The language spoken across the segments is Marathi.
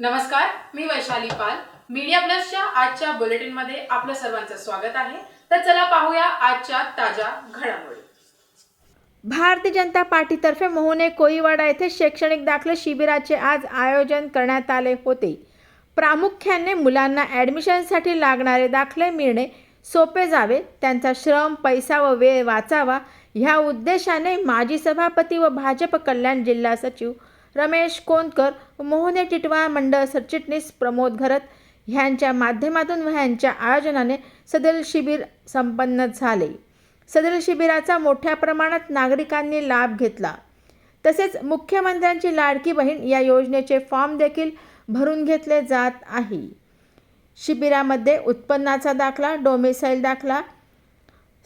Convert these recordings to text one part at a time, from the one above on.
नमस्कार मी वैशाली पाल. मीडिया प्लसच्या आजच्या बुलेटिनमध्ये आपलं सर्वांचं स्वागत आहे. तर चला पाहूया आजच्या ताज्या घडामोडी. भारतीय जनता पार्टीतर्फे मोहने कोईवाडा येथे शैक्षणिक दाखले शिबिराचे आज आयोजन करण्यात आले होते. प्रामुख्याने मुलांना ॲडमिशनसाठी लागणारे दाखले मिळणे सोपे जावे त्यांचा श्रम पैसा व वेळ वाचावा ह्या उद्देशाने माजी सभापती व भाजप कल्याण जिल्हा सचिव रमेश कोंदकर मोहने टिटवा मंडळ सरचिटणीस प्रमोद घरत ह्यांच्या माध्यमातून व ह्यांच्या आयोजनाने सदर शिबिर संपन्न झाले. सदर शिबिराचा मोठ्या प्रमाणात नागरिकांनी लाभ घेतला. तसेच मुख्यमंत्र्यांची लाडकी बहीण या योजनेचे फॉर्म देखील भरून घेतले जात आहे. शिबिरामध्ये उत्पन्नाचा दाखला डोमिसाईल दाखला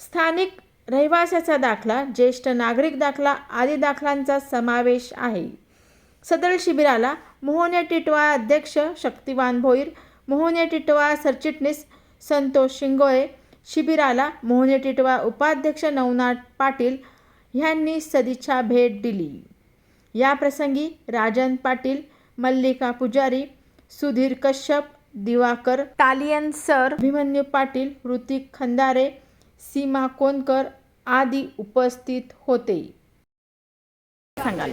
स्थानिक रहिवाशाचा दाखला ज्येष्ठ नागरिक दाखला आदी दाखलांचा समावेश आहे. सदर शिबिराला मोहने टिटवाळा अध्यक्ष शक्तिवान भोईर मोहने टिटवाळा सरचिटणीस संतोष शिंगोळे शिबिराला मोहने टिटवाळा उपाध्यक्ष नवनाथ पाटील ह्यांनी सदिच्छा भेट दिली. याप्रसंगी राजन पाटील मल्लिका पुजारी सुधीर कश्यप दिवाकर तालियन सर अभिमन्यू पाटील ऋतिक खंदारे सीमा कोनकर आदी उपस्थित होते. सांगाल?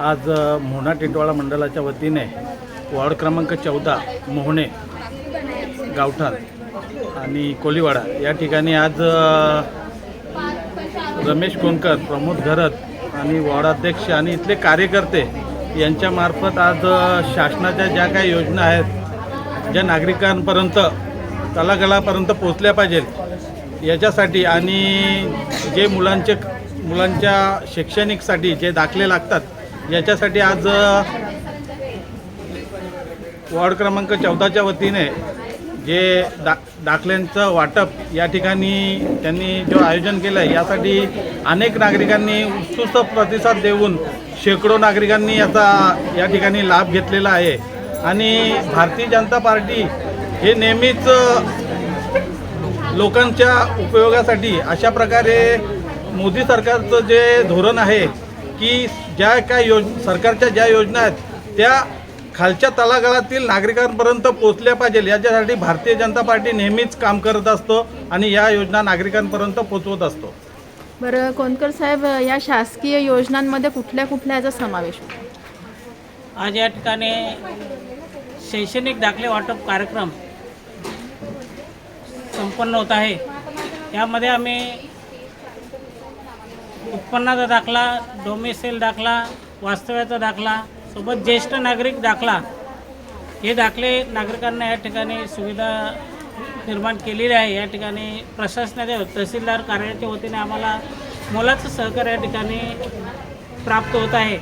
आज मोहना टिटवाळा मंडळाच्या वतीने वॉर्ड क्रमांक चौदा मोहणे गावठाण आणि कोलीवाडा या ठिकाणी आज रमेश कोणकर प्रमोद घरत आणि वॉर्डाध्यक्ष आणि इथले कार्यकर्ते यांच्यामार्फत आज शासनाच्या ज्या काही योजना आहेत ज्या नागरिकांपर्यंत तलागलापर्यंत पोचल्या पाहिजेत याच्यासाठी आणि जे मुलांचे मुलांच्या शैक्षणिकसाठी जे दाखले लागतात याच्यासाठी आज वॉर्ड क्रमांक चौदाच्या वतीने जे दा दाखल्यांचं वाटप या ठिकाणी त्यांनी जो आयोजन केलं आहे यासाठी अनेक नागरिकांनी उत्स्फूर्त प्रतिसाद देऊन शेकडो नागरिकांनी याचा या ठिकाणी लाभ घेतलेला आहे. आणि भारतीय जनता पार्टी हे नेहमीच लोकांच्या उपयोगासाठी अशा प्रकारे मोदी सरकारचं जे धोरण आहे की ज्या काय योज सरकारच्या ज्या योजना आहेत त्या खालच्या तळागाळातील नागरिकांपर्यंत पोचल्या पाहिजे याच्यासाठी भारतीय जनता पार्टी नेहमीच काम करत असतो आणि या योजना नागरिकांपर्यंत पोचवत असतो. बरं कोणकर साहेब या शासकीय योजनांमध्ये कुठल्या कुठल्याचा समावेश होतो? आज या ठिकाणी शैक्षणिक दाखले वाटप कार्यक्रम संपन्न होत आहे. यामध्ये आम्ही उत्पन्नाचा दाखला डोमेसेल दाखला वास्तव्याचा दाखला सोबत ज्येष्ठ नागरिक दाखला. हे दाखले नागरिकांना या ठिकाणी सुविधा निर्माण केलेली आहे. या ठिकाणी प्रशासनाच्या तहसीलदार कार्यालयाच्या वतीने आम्हाला मोलाचं सहकार्य या ठिकाणी प्राप्त होत आहे.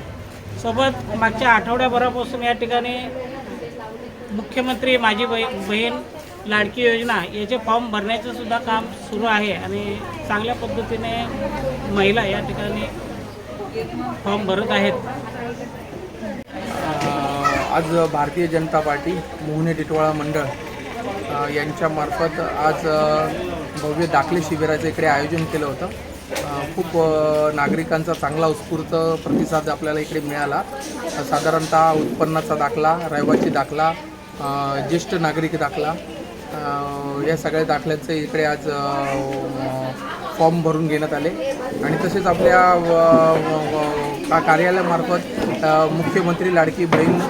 सोबत मागच्या आठवड्याभरापासून या ठिकाणी मुख्यमंत्री माझी बही बहीण लाडकी योजना याचे फॉर्म भरण्याचं सुद्धा काम सुरू आहे आणि चांगल्या पद्धतीने महिला या ठिकाणी फॉर्म भरत आहेत. आज भारतीय जनता पार्टी मोहने टिटवाळा मंडळ यांच्यामार्फत आज भव्य दाखले शिबिराचं इकडे आयोजन केलं होतं. खूप नागरिकांचा चांगला उत्स्फूर्त प्रतिसाद आपल्याला इकडे मिळाला. साधारणतः उत्पन्नाचा दाखला रहिवासी दाखला ज्येष्ठ नागरिक दाखला या सगळ्या दाखल्याचं इकडे आज फॉर्म भरून घेण्यात आले. आणि तसेच आपल्या व- का कार्यालयामार्फत मुख्यमंत्री लाडकी बहीण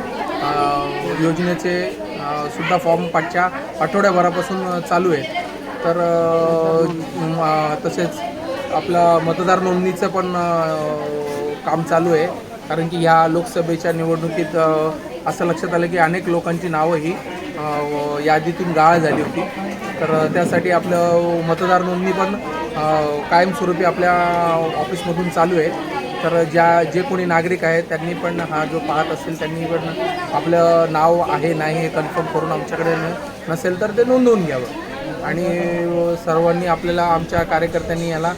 योजनेचे सुद्धा फॉर्म पाठच्या आठवड्याभरापासून चालू आहे तर तसेच आपलं मतदार नोंदणीचं पण काम चालू आहे. कारण की ह्या लोकसभेच्या निवडणुकीत असं लक्षात आलं की अनेक लोकांची नावं ही यादीतून गाळ झाली होती. तर त्यासाठी आपलं मतदार नोंदणी पण कायमस्वरूपी आपल्या ऑफिसमधून चालू आहे. तर ज्या जे कोणी नागरिक आहेत त्यांनी पण हा जो पाहत असेल त्यांनी पण आपलं नाव आहे नाही हे कन्फर्म करून आमच्याकडे नसेल तर ते नोंदवून घ्यावं. आणि सर्वांनी आपल्याला आमच्या कार्यकर्त्यांनी याला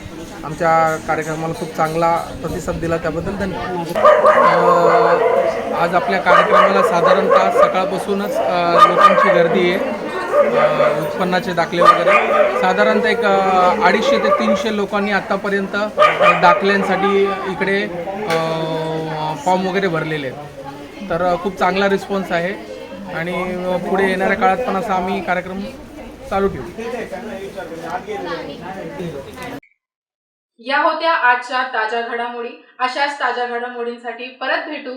आमच्या कार्यक्रमाला खूप चांगला प्रतिसाद दिला. त्याबद्दल धन्यवाद. आज आपल्या कार्यक्रमाला साधारणतः सकाळपासूनच लोकांची गर्दी आहे उत्पन्नाचे दाखले वगैरे. साधारणतः एक अडीचशे ते तीनशे लोकांनी आत्तापर्यंत दाखल्यांसाठी इकडे फॉर्म वगैरे भरलेले आहेत. तर खूप चांगला रिस्पॉन्स आहे आणि पुढे येणाऱ्या काळात पण असा आम्ही कार्यक्रम चालू ठेवू. या होत्या आजच्या ताज्या घडामोडी. अशाच ताज्या घडामोडींसाठी परत भेटू.